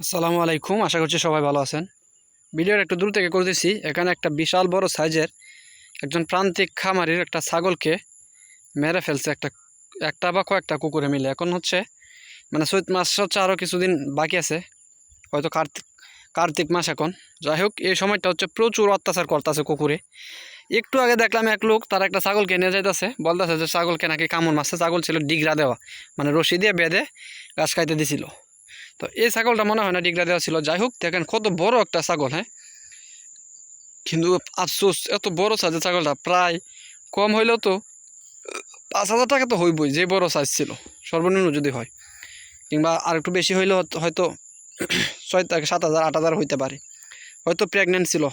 আসসালামু আলাইকুম, আশা করছি সবাই ভালো আছেন। ভিডিওর একটু দূর থেকে করতেছি, এখানে একটা বিশাল বড় সাইজের একজন প্রান্তিক খামারির একটা ছাগলকে মেরে ফেলছে একটা একটা বা কয়েকটা কুকুরে মিলে। এখন হচ্ছে মানে চৈত মাস হচ্ছে আরও কিছুদিন বাকি আছে, হয়তো কার্তিক কার্তিক মাস এখন। যাই হোক, এই সময়টা হচ্ছে প্রচুর অত্যাচার করতেছে কুকুরে। একটু আগে দেখলাম এক লোক, তার একটা ছাগলকে নিয়ে যাইতেছে, বলতেছে যে ছাগলকে নাকি কামড় মারছে, ছাগল ছিল ডিগরা দেওয়া মানে রশি দিয়ে বেঁধে গাছ খাইতে দিছিল। তো এই ছাগলটা মনে হয় না ডিগরা দেওয়া ছিল। যাই হোক, দেখেন কত বড় একটা ছাগল হ্যাঁ? কিন্তু আফসোস, এত বড় সাইজের ছাগলটা প্রায় কম হইলেও তো পাঁচ হাজার টাকা তো হইবই, যে বড় সাইজ ছিল, সর্বনিম্ন যদি হয়। কিংবা আর একটু বেশি হয়তো- হয়তো ছয় থেকে সাত হাজার, আট হাজার হইতে পারে। হয়তো প্রেগনেন্ট ছিল।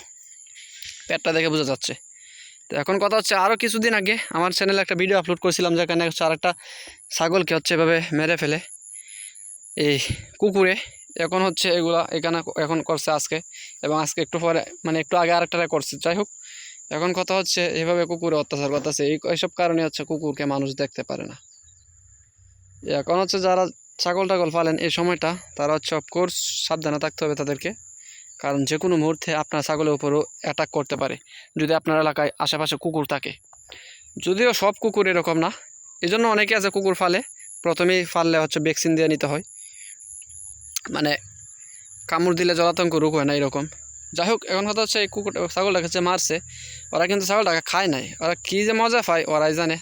পেটটা দেখে বোঝা যাচ্ছে। তো এখন কথা হচ্ছে আরও কিছুদিন আগে আমার চ্যানেলে একটা ভিডিও আপলোড করেছিলাম, যেখানে হচ্ছে আর একটা ছাগলকে হচ্ছে এভাবে মেরে ফেলে। এই কুকুরে। এখন হচ্ছে এগুলা এখানে এখন করছে আজকে। এবং আজকে একটু পরে মানে একটু আগে আরেকটা করছে। যাই হোক, এখন কথা হচ্ছে এভাবে কুকুরে অত্যাচার করতেছে। এই এইসব কারণে হচ্ছে কুকুরকে মানুষ দেখতে পারে না। এখন হচ্ছে যারা ছাগল টাগল পালেন এই সময়টা, তারা হচ্ছে অফকোর্স সাবধানে থাকতে হবে তাদেরকে। কারণ যে কোনো মুহূর্তে আপনার ছাগলের উপরও অ্যাটাক করতে পারে। যদি আপনার এলাকায় আশেপাশে কুকুর থাকে। যদিও সব কুকুর এরকম না এই জন্য অনেকে আছে কুকুর ফালে। প্রথমেই ফাললে হচ্ছে ভ্যাকসিন দিয়ে নিতে হয়। মানে কামড় দিলে জলাতঙ্ক রোগ হয় না এরকম। যাই হোক, এখন কথা হচ্ছে এই কুকুরটা ছাগলটাকে যে মারছে, ওরা কিন্তু ছাগলটাকে খায় নাই। ওরা কী যে মজা পায়, ওরাই জানে।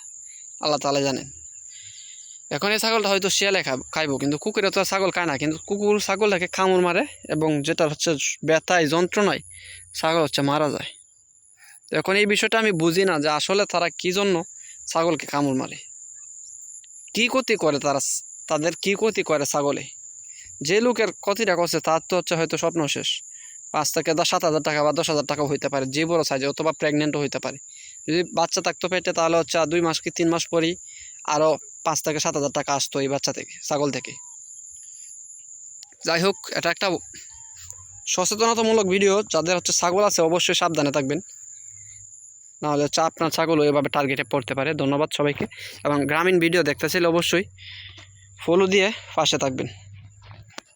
আল্লাহ তালাই জানেন। এখন এই ছাগলটা হয়তো শিয়ালে খাইবো, কিন্তু কুকুরে তো ছাগল খায় না। কিন্তু কুকুর ছাগলটাকে কামড় মারে এবং যেটা হচ্ছে ব্যথায় যন্ত্রণায় ছাগল হচ্ছে মারা যায়। এখন এই বিষয়টা আমি বুঝি না যে আসলে তারা কী জন্য ছাগলকে কামড় মারে। কী ক্ষতি করে তারা তাদের কী ক্ষতি করে ছাগলে? যে লোকের ক্ষতিটা করছে, তার তো হচ্ছে হয়তো স্বপ্ন শেষ। পাঁচ থেকে দশ, সাত হাজার টাকা বা দশ হাজার টাকাও হইতে পারে, যে বড় সাইজে অথবা প্রেগনেন্টও হইতে পারে। যদি বাচ্চা থাকতো পেটে, তাহলে হচ্ছে দুই মাস কি তিন মাস পরেই আরও পাঁচ থেকে সাত হাজার টাকা আসতো এই বাচ্চা থেকে, ছাগল থেকে। যাই হোক, এটা একটা সচেতনতামূলক ভিডিও যাদের হচ্ছে ছাগল আছে অবশ্যই সাবধানে থাকবেন। নাহলে হচ্ছে আপনার ছাগলও এভাবে টার্গেটে পড়তে পারে। ধন্যবাদ সবাইকে। এবং গ্রামীণ ভিডিও দেখতে চাইলে অবশ্যই ফলো দিয়ে পাশে থাকবেন।